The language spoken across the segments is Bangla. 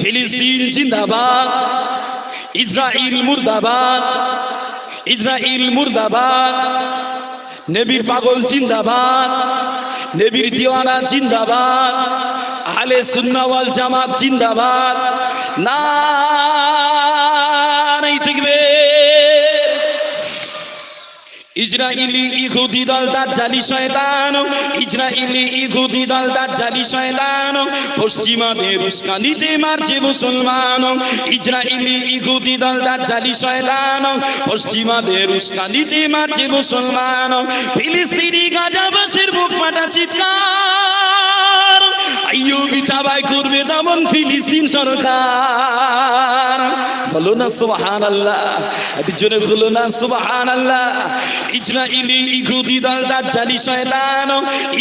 ফিলিস্তিন জিন্দাবাদ, ইসরাইল মুর্দাবাদ ইসরাইল মুর্দাবাদ, নেবির পাগল জিন্দাবাদ, নেবির দিওয়ানা জিন্দাবাদ, আহলে সুন্নাওয়াল জামাত জিন্দাবাদ। না ইসরাইলি ইহুদি দল, তার জালি শয়তান। ইসরাইলি ইহুদি দল, তার জালি শয়তান। পশ্চিমাদের উস্কানিতে মারছে মুসলমান। ইসরাইলি ইহুদি দল, তার জালি শয়তান। পশ্চিমাদের উস্কানিতে মারছে মুসলমান। ফিলিস্তিনি গাজাবাসের বুক ফাটা চিৎকার। আইয়ুবি তাবাই করবে তেমন ফিলিস্তিন সরকার। বলো না সুবাহান আল্লাহ জোরে বলো না সুবাহান আল্লাহ ইসরাইলি ইহুদি দল তার জালি শয়তান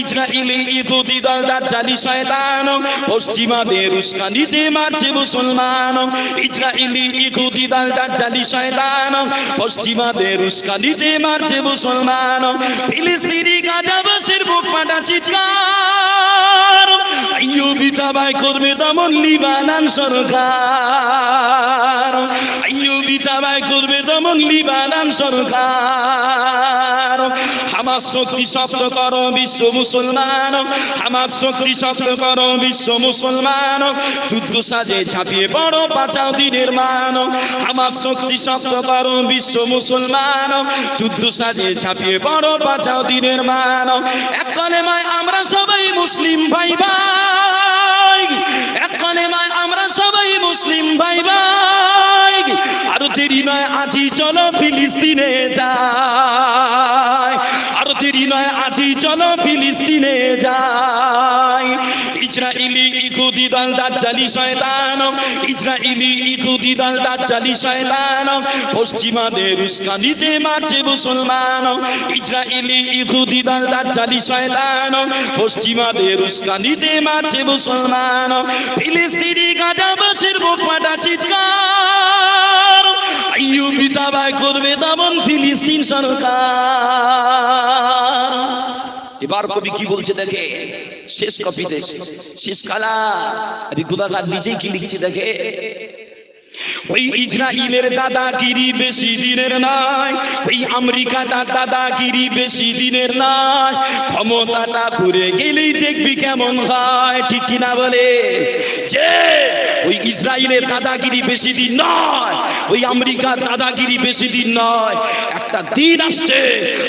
ইসরাইলি ইহুদি দল তার জালি শয়তান, পশ্চিমাদের উস্কানিতে মারছে মুসলমান ইসরাইলি ইহুদি দল তার জালি শয়তান, পশ্চিমাদের উস্কানিতে মারছে মুসলমান, ফিলিস্তিনি গাজাবাসীর বুক ফাটা চিৎকার। আইয়ুবি তাবাই করবে দমন লিবানান সরকার। তাবাই করবে দমন লিবানান সরকার। আমার শক্তি শব্দ করো বিশ্ব মুসলমান। আমার শক্তি শব্দ করো বিশ্ব মুসলমান। যুদ্ধ সাজে ছাপিয়ে পড়ো, বাঁচাও দিনের মান। আমার শক্তি শব্দ করো বিশ্ব মুসলমান। যুদ্ধ সাজে ছাপিয়ে পড়ো, বাঁচাও দিনের মান। এক কলেমায় আমরা সবাই মুসলিম ভাই ভাই ফিলিস্তিনে যাই আরও দেরি নয় আজি চলো ফিলিস্তিনে যাই ইসরাইলি, ইহুদি দল, দাজ্জালি, শয়তান। ইসরাইলি, ইহুদি দল, দাজ্জালি, শয়তান। পশ্চিমাদের উস্কানিতে মারছে মুসলমান। ইসরাইলি, ইহুদি দল, দাজ্জালি, শয়তান। পশ্চিমাদের উস্কানিতে মারছে মুসলমান। ফিলিস্তিনি গাজাবাসীর বুক ফাটা চিৎকার। আইয়ুবি তাবাই করবে দমন ফিলিস্তিন সরকার। এবার কবি কি বলছে দেখে? শেষ কপিতে, শেষ কালা। আমি গুদাগার নিজেই কি লিখছি দেখে? ওই ইসরায়েলের দাদাগিরি বেশি দিনের নাই, ওই আমেরিকাটা দাদাগিরি বেশি দিনের নাই। ক্ষমতাটা ঘুরে গেলেই দেখবি কেমন হয়, ঠিক কিনা বলে? যে ওই ইসরায়েলের দাদাগিরি বেশি দিন নয়, ওই আমেরিকার দাদাগিরি বেশি দিন নয়। একটা দিন আসছে,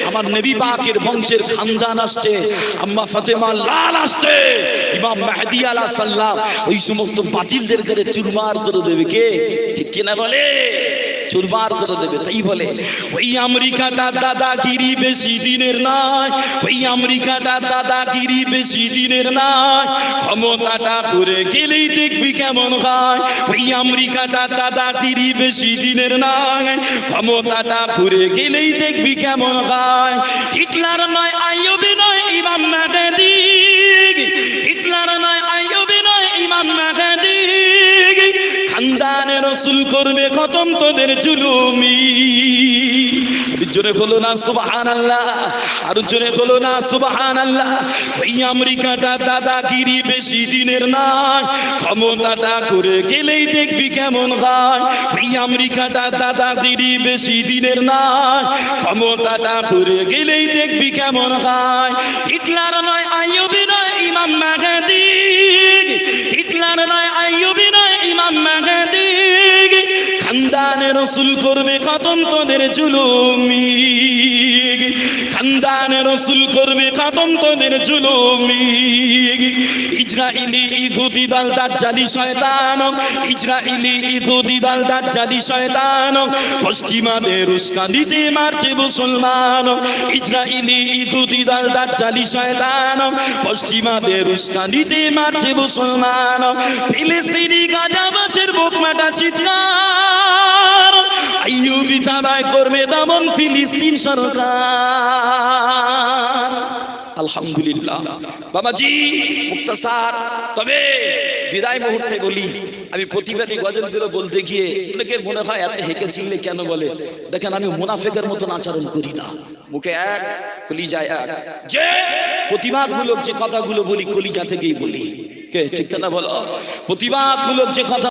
আমার নবী পাকের বংশের খানদান আসছে, আম্মা ফাতেমা লাল আসছে, ইমাম মেহেদি আলা সাল্লাম ওই সমস্ত বাতিলদের ঘরে চুরমার করে দেবে কে? ঠিক কিনা বলে? চুরমার করে দেবে, তাই বলে। ওই আমেরিকাটা দাদাগিরি বেশি দিনের নয়, ওই আমেরিকাটা দাদাগিরি বেশি দিনের নয়। ক্ষমতাটা করে গেলেই দেখবি কেমন হয়। ওই আমেরিকাটা দাদাগিরি বেশি দিনের নয়, ক্ষমতাটা করে গেলেই দেখবি কেমন হয়। হিটলার নয়, আইয়ুবি নয়, ইমাম মেহেদি রসুল করবে খতম তোদের জুলুমি। জোরে হলো না সুবাহান আল্লাহ আর জোরে হলো না সুবাহান আল্লাহ ওই আমেরিকাটা দাদাগিরি বেশি দিনের নয়। ক্ষমতাটা করে গেলেই দেখবি কেমন হয়। ওই আমেরিকাটা দাদাগিরি বেশি দিনের নয়। ক্ষমতাটা করে গেলেই দেখবি কেমন হয়। হিটলার নয়, আইয়ুবি নয়, ইমাম মেহেদি। হিটলার নয় নয় ইমাম মেহেদি খানদানে রসুল করবে খতম তোদের জুলুমি খানদানে রসুল করবে খতম তোদের জুলুমি ইসরাইলি ইহুদি দল, দাজ্জালি শয়তান। ইসরাইলি ইহুদি দল, দাজ্জালি শয়তান। পশ্চিমাদের মারছে মুসলমান। ইহুদি দল শয়তান। পশ্চিমাদের মারছে মুসলমান। ফিলিস্তিনি বুক চিৎকার। করবে দমন ফিলিস্তিন সরকার। আলহামদুলিল্লাহ। বাবাজি, মুক্তাসার, তবে বিদায় মুহূর্তে বলি, আমি প্রতিবাদী গজলগুলো বলতে গিয়ে অনেকে মনে হয় এত হেঁকে চিনলে কেন বলে? দেখেন, আমি মুনাফেকের মতন আচরণ করি না। মুখে এক, কলিজায় এক। যে প্রতিবাদমূলক যে কথাগুলো বলি, কলিজা থেকেই বলি। কে ঠিক না বলো? প্রতিবাদমূলক যে কথা